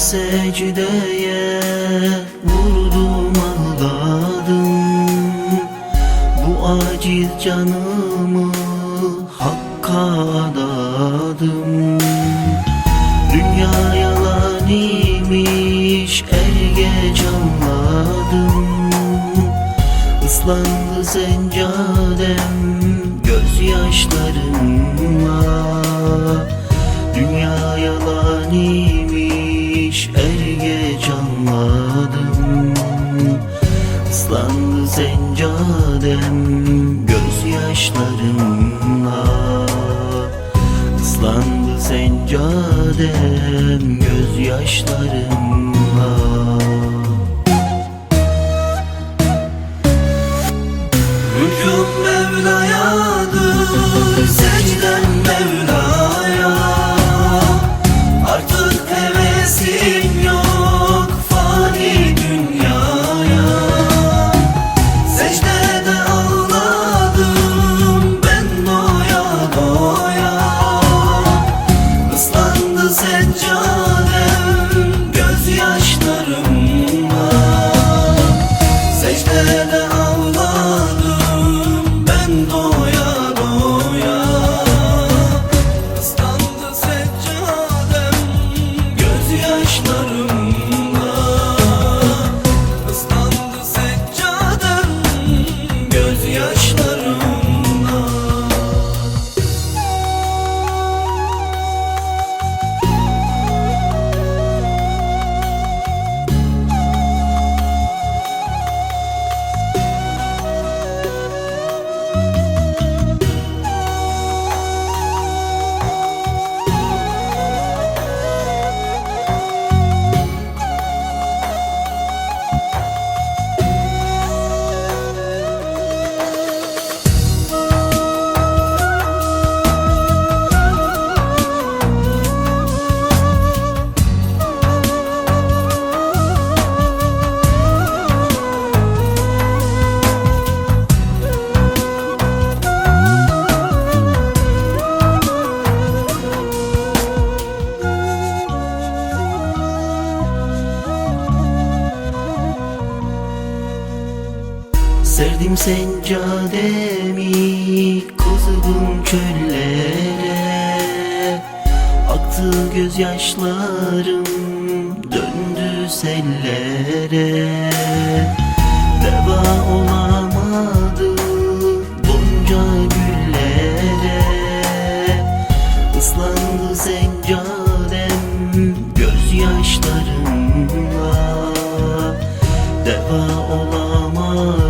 Secdeye vurdum ağladım. Bu aciz canımı Hakk'a adadım Dünya yalan imiş er geç anladım Islandı seccadem gözyaşlarımla seccadem gözyaşlarımla Islandı seccadem gözyaşlarımla Anadolu seccademi Kuzgun çöllere? Aktı gözyaşlarım Döndü sellere. Deva olamadı Gonca güllere. Islandı seccadem Gözyaşlarımla. Deva olamadı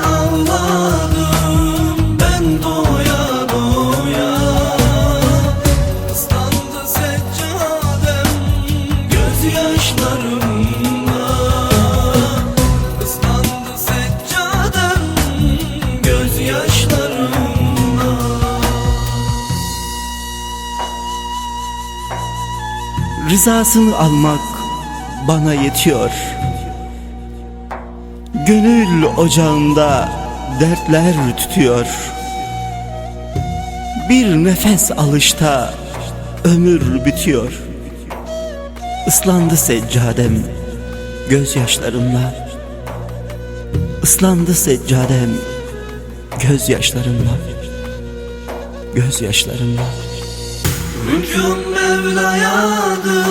Rızasını almak bana yetiyor. Gönül ocağında dertler tütüyor Bir nefes alışta ömür bitiyor. Islandı seccadem gözyaşlarımla. Islandı seccadem gözyaşlarımla. Gözyaşlarımla. Hüküm Mevla'yadır